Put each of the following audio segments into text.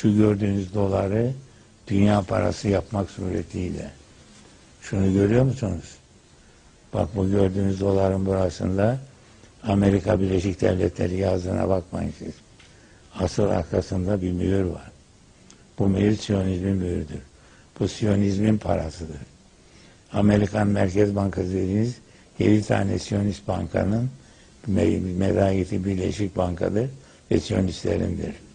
şu gördüğünüz doları dünya parası yapmak suretiyle. Şunu görüyor musunuz? Bak bu gördüğünüz doların burasında Amerika Birleşik Devletleri yazdığına bakmayın siz. Asıl arkasında bir mühür var. Bu mühür Siyonizmin mühürdür. Bu Siyonizmin parasıdır. Amerikan Merkez Bankası dediğiniz 7 tane Siyonist bankanın me- medayeti Birleşik Bankadır ve Siyonistlerindir.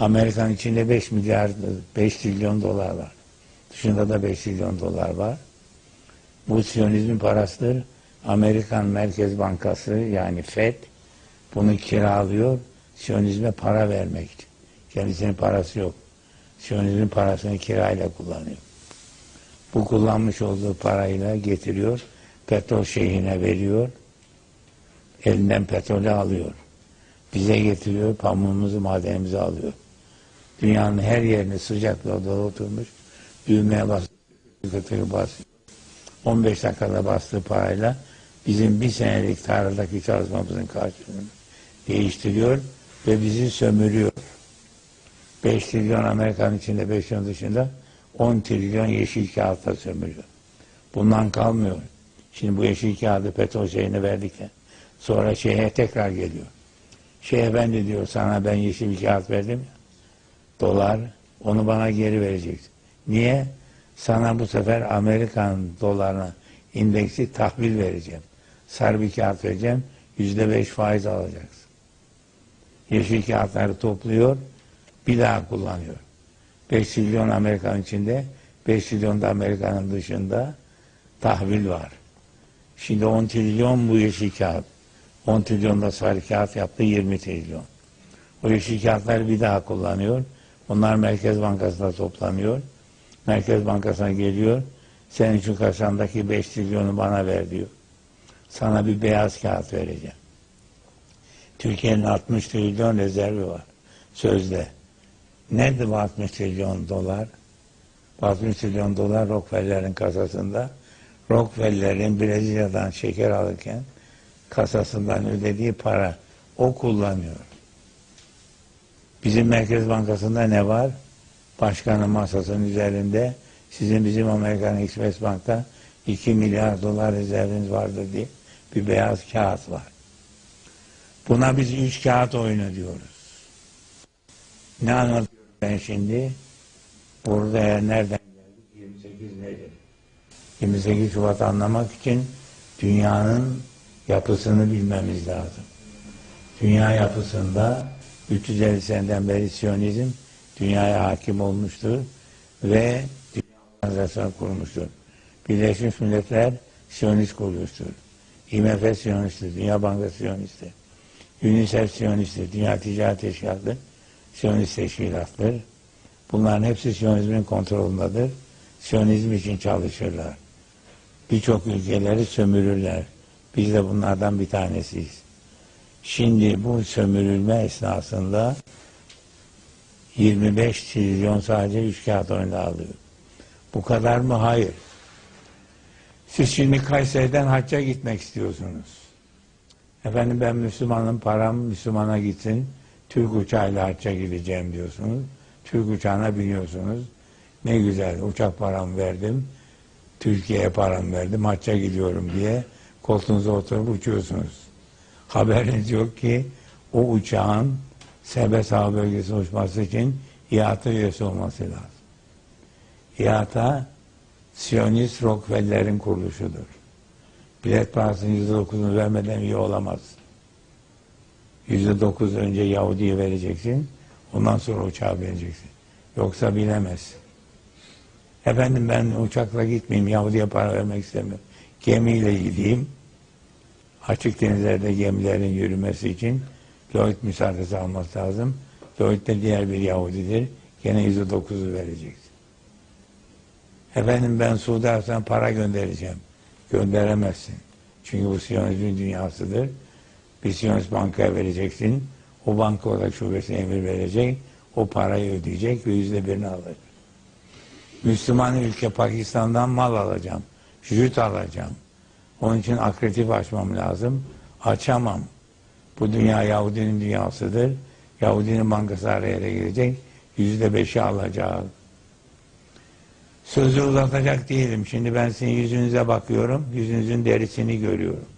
Amerikan içinde 5 milyar, 5 trilyon dolar var. Dışında da 5 trilyon dolar var. Bu Siyonizmin parasıdır. Amerikan Merkez Bankası yani FED bunu kiralıyor Siyonizme para vermek için. Kendisinin parası yok. Siyonizmin parasını kirayla kullanıyor. Bu kullanmış olduğu parayla getiriyor, petrol şeyhine veriyor, elinden petrolü alıyor. Bize getiriyor, pamuğumuzu, madenimizi alıyor. Dünyanın her yerine sıcak bir odada oturmuş, düğmeye basıyor, basıyor. 15 dakikada bastığı parayla bizim bir senelik tarladaki çalışmamızın karşılığını değiştiriyor ve bizi sömürüyor. 5 trilyon Amerikan içinde, 5 trilyon dışında 10 trilyon yeşil kağıtla sömürüyor. Bundan kalmıyor. Şimdi bu yeşil kağıdı petrol şeyine verdikten sonra şeye tekrar geliyor. Şey efendi diyor sana ben yeşil kağıt verdim ya. Dolar onu bana geri vereceksin. Niye? Sana bu sefer Amerikan dolarına indeksi tahvil vereceğim. Sarı bir kağıt vereceğim. Yüzde beş faiz alacaksın. Yeşil kağıtları topluyor. Bir daha kullanıyor. 5 trilyon Amerikan içinde, 5 trilyon da Amerika'nın dışında tahvil var. Şimdi 10 trilyon bu yeşil kağıt. 10 trilyon da sarı kağıt yaptı 20 trilyon. O yeşil kağıtları bir daha kullanıyor. Onlar Merkez Bankası'nda toplanıyor. Merkez Bankası'na geliyor. Senin şu kasandaki 5 trilyonu bana ver diyor. Sana bir beyaz kağıt vereceğim. Türkiye'nin 60 trilyon rezervi var. Sözde. Nerede bu 60 trilyon dolar? Bu 60 trilyon dolar Rockefeller'in kasasında. Rockefeller'in Brezilya'dan şeker alırken kasasından ödediği para o kullanıyor. Bizim Merkez Bankası'nda ne var? Başkanın masasının üzerinde sizin bizim Amerikan Express Bank'ta 2 milyar dolar rezerviniz vardır diye bir beyaz kağıt var. Buna biz üç kağıt oyunu diyoruz. Ne anlatıyorum ben şimdi? Burada nereden geldik? 28 nedir? 28 Şubat anlamak için dünyanın yapısını bilmemiz lazım. Dünya yapısında 350 seneden beri Siyonizm dünyaya hakim olmuştur ve dünya organizasyonu kurmuştur. Birleşmiş Milletler Siyonist kuruluştur. IMF Siyonisttir, Dünya Bankası Siyonisttir. UNICEF Siyonisttir, Dünya Ticaret Teşkilatı Siyonist teşkilattır. Bunların hepsi Siyonizmin kontrolündedir. Siyonizm için çalışırlar. Birçok ülkeleri sömürürler. Biz de bunlardan bir tanesiyiz. Şimdi bu sömürülme esnasında 25 trilyon sadece üç kağıt oyunda alıyor. Bu kadar mı? Hayır. Siz şimdi Kayseri'den hacca gitmek istiyorsunuz. Efendim ben Müslümanım, param Müslümana gitsin. Türk uçağıyla hacca gideceğim diyorsunuz. Türk uçağına biniyorsunuz. Ne güzel uçak param verdim. Türkiye'ye param verdim. Hacca gidiyorum diye koltuğunuza oturup uçuyorsunuz. Haberiniz yok ki o uçağın serbest hava bölgesi uçması için İHA'ta üyesi olması lazım. İHA'ta Siyonist Rockefeller'in kuruluşudur. Bilet parasının yüzde dokuzunu vermeden üye olamaz. Yüzde dokuz önce Yahudi'ye vereceksin, ondan sonra uçağa bineceksin. Yoksa bilemezsin. Efendim ben uçakla gitmeyeyim, Yahudi'ye para vermek istemiyorum. Gemiyle gideyim. Açık denizlerde gemilerin yürümesi için Lloyd müsaadesi alması lazım. Lloyd de diğer bir Yahudidir. Gene yüzde dokuzu vereceksin. Efendim ben Suudi Arabistan'a para göndereceğim. Gönderemezsin. Çünkü bu Siyonizmin dünyasıdır. Bir Siyonist bankaya vereceksin. O banka olarak şubesine emir verecek. O parayı ödeyecek ve yüzde birini alacak. Müslüman ülke Pakistan'dan mal alacağım. Jüt alacağım. Onun için akreditif açmam lazım. Açamam. Bu dünya Yahudinin dünyasıdır. Yahudinin bankası araya girecek. Yüzde beşi alacağız. Sözü uzatacak değilim. Şimdi ben sizin yüzünüze bakıyorum. Yüzünüzün derisini görüyorum.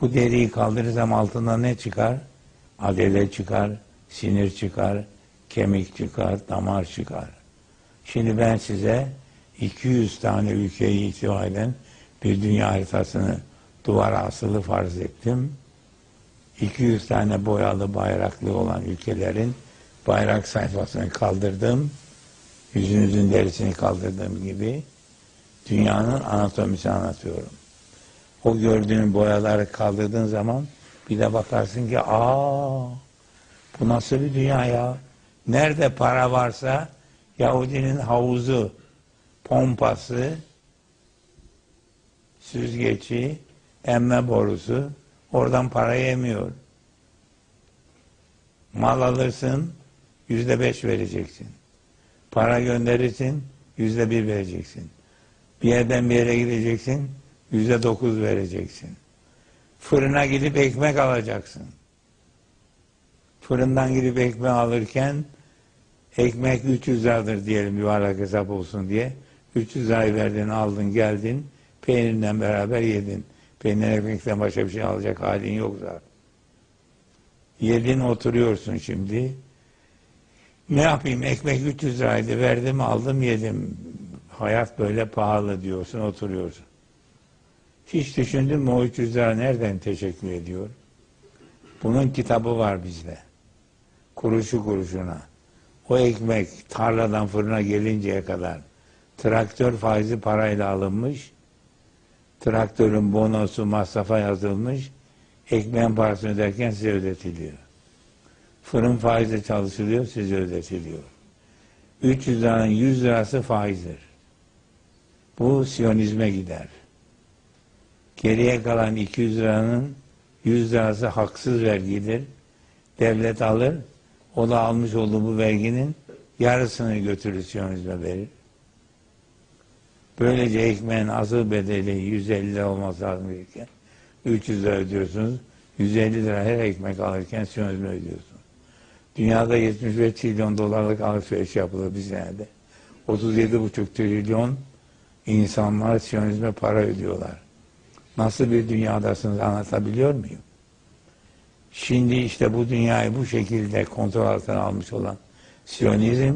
Bu deriyi kaldırırsam altında ne çıkar? Adele çıkar, sinir çıkar, kemik çıkar, damar çıkar. Şimdi ben size 200 tane ülkeyi ihtiva eden bir dünya haritasını duvara asılı farz ettim. 200 tane boyalı bayraklı olan ülkelerin bayrak sayfasını kaldırdım. Yüzünüzün derisini kaldırdığım gibi dünyanın anatomisini anlatıyorum. O gördüğün boyaları kaldırdığın zaman bir de bakarsın ki aa bu nasıl bir dünya ya? Nerede para varsa Yahudinin havuzu, pompası, süzgeci, emme borusu oradan para yemiyor. Mal alırsın yüzde beş vereceksin. Para gönderirsin yüzde bir vereceksin. Bir yerden bir yere gideceksin yüzde dokuz vereceksin. Fırına gidip ekmek alacaksın. Fırından gidip ekmek alırken ekmek 300 liradır diyelim yuvarlak hesap olsun diye. 300 lirayı verdin aldın geldin peynirle beraber yedin. Peynir ekmekten başka bir şey alacak halin yok zaten. Yedin oturuyorsun şimdi. Ne yapayım ekmek 300 liraydı verdim aldım yedim. Hayat böyle pahalı diyorsun oturuyorsun. Hiç düşündün mü o 300 lira nereden teşekkür ediyor? Bunun kitabı var bizde. Kuruşu kuruşuna. O ekmek tarladan fırına gelinceye kadar traktör faizi parayla alınmış. Traktörün bonosu masrafa yazılmış. Ekmeğin parasını öderken size ödetiliyor. Fırın faizi çalışılıyor, size ödetiliyor. 300 liranın 100 lirası faizdir. Bu siyonizme gider. Geriye kalan 200 liranın 100 lirası haksız vergidir. Devlet alır, o da almış olduğu bu verginin yarısını götürür Siyonizme verir. Böylece ekmeğin asıl bedeli 150 lira olması lazım iken 300 lira ödüyorsunuz. 150 lira her ekmek alırken Siyonizme ödüyorsunuz. Dünyada 75 trilyon dolarlık alışveriş yapılır bir senede. 37,5 trilyon insanlar Siyonizme para ödüyorlar. Nasıl bir dünyadasınız anlatabiliyor muyum? Şimdi işte bu dünyayı bu şekilde kontrol altına almış olan Siyonizm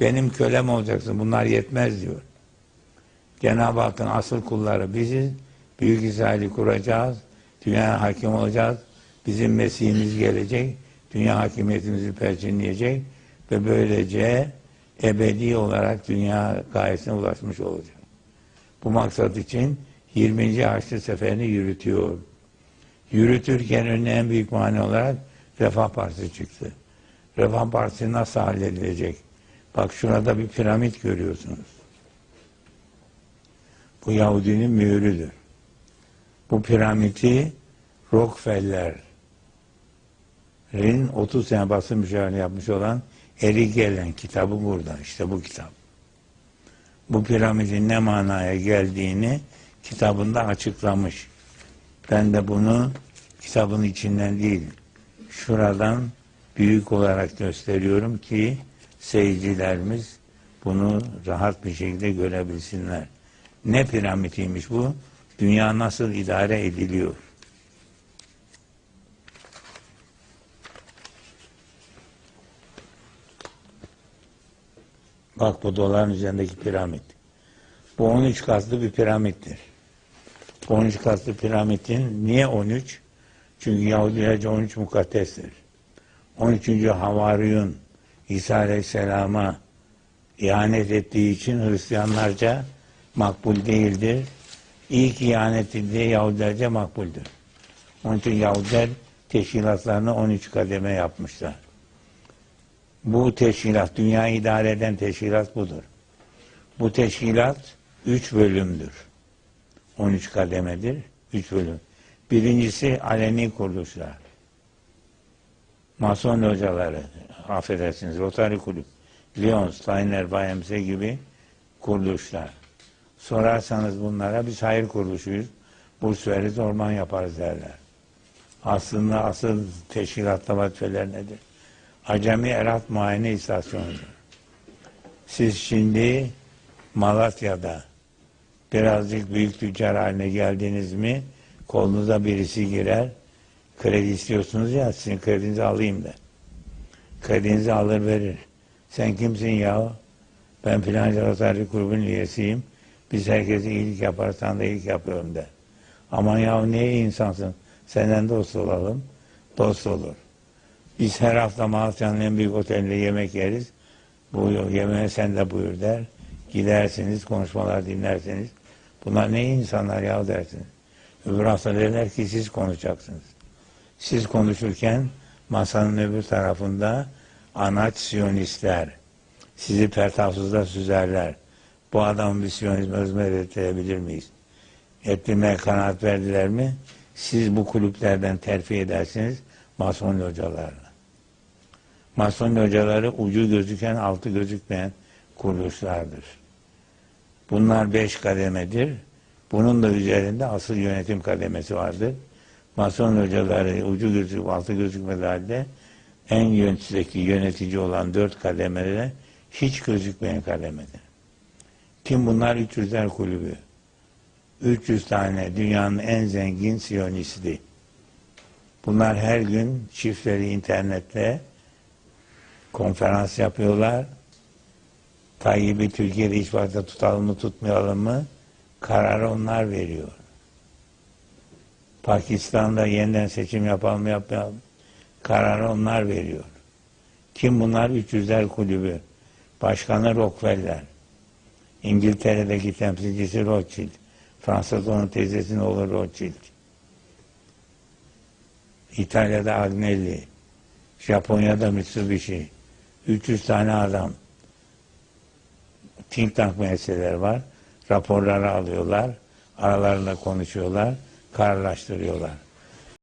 benim kölem olacaksın bunlar yetmez diyor. Cenab-ı Hakk'ın asıl kulları biziz. Büyük İsrail'i kuracağız. Dünyaya hakim olacağız. Bizim Mesih'imiz gelecek. Dünya hakimiyetimizi perçinleyecek. Ve böylece ebedi olarak dünya gayesine ulaşmış olacak. Bu maksat için 20. Haçlı Seferi'ni yürütüyor. Yürütürken önüne en büyük mani olarak Refah Partisi çıktı. Refah Partisi nasıl halledilecek? Bak şurada bir piramit görüyorsunuz. Bu Yahudinin mührüdür. Bu piramidi Rockefeller'in 30 sene basın müşavirliği yapmış olan Eri Gelen kitabı burada. İşte bu kitap. Bu piramidin ne manaya geldiğini kitabında açıklamış. Ben de bunu kitabın içinden değil, şuradan büyük olarak gösteriyorum ki seyircilerimiz bunu rahat bir şekilde görebilsinler. Ne piramitiymiş bu? Dünya nasıl idare ediliyor? Bak bu doların üzerindeki piramit. Bu 13 katlı bir piramittir. 13 katlı piramidin niye 13? Çünkü Yahudilerce 13 mukaddestir. 13. Havariyun İsa Aleyhisselam'a ihanet ettiği için Hristiyanlarca makbul değildir. İlk ihanet edildiği Yahudilerce makbuldür. Onun için Yahudiler teşkilatlarını 13 kademe yapmışlar. Bu teşkilat, dünya idare eden teşkilat budur. Bu teşkilat üç bölümdür. 13 kademedir. 3 bölüm. Birincisi aleni kuruluşlar. Mason hocaları, affedersiniz, Rotary Kulüp, Lyon, Steiner, Bayemse gibi kuruluşlar. Sorarsanız bunlara biz hayır kuruluşuyuz, burs veririz, orman yaparız derler. Aslında asıl teşkilatta vazifeler nedir? Acemi Erat Muayene İstasyonu. Siz şimdi Malatya'da birazcık büyük tüccar haline geldiniz mi kolunuza birisi girer kredi istiyorsunuz ya sizin kredinizi alayım der. Kredinizi alır verir. Sen kimsin ya? Ben filanca Rotary grubun üyesiyim. Biz herkese iyilik yaparsan da iyilik yapıyorum der. Aman ya ne iyi insansın. Senden dost olalım. Dost olur. Biz her hafta Malatya'nın en büyük otelinde yemek yeriz. Bu yemeğe sen de buyur der. Gidersiniz, konuşmalar dinlersiniz. Bunlar ne insanlar ya dersiniz. Öbür hafta derler ki siz konuşacaksınız. Siz konuşurken masanın öbür tarafında anaç siyonistler sizi pertafsızda süzerler. Bu adamın bir siyonizme hizmet miyiz? Ettirmeye kanaat verdiler mi? Siz bu kulüplerden terfi edersiniz Mason hocalarla. Mason hocaları ucu gözüken altı gözükmeyen kuruluşlardır. Bunlar beş kademedir. Bunun da üzerinde asıl yönetim kademesi vardır. Mason hocaları ucu gözük, altı gözükmediği halde en yönetici olan dört kademede hiç gözükmeyen kademedir. Kim bunlar? 300'ler kulübü. 300 tane dünyanın en zengin siyonisti. Bunlar her gün çiftleri internette konferans yapıyorlar. Tayyip'i Türkiye'de hiç vakti tutalım mı tutmayalım mı kararı onlar veriyor. Pakistan'da yeniden seçim yapalım mı yapmayalım kararı onlar veriyor. Kim bunlar? 300'ler kulübü. Başkanı Rockefeller. İngiltere'deki temsilcisi Rothschild. Fransa'da onun teyzesinin oğlu Rothschild. İtalya'da Agnelli. Japonya'da Mitsubishi. 300 tane adam. Think tank meseleleri var. Raporları alıyorlar. Aralarında konuşuyorlar. Kararlaştırıyorlar.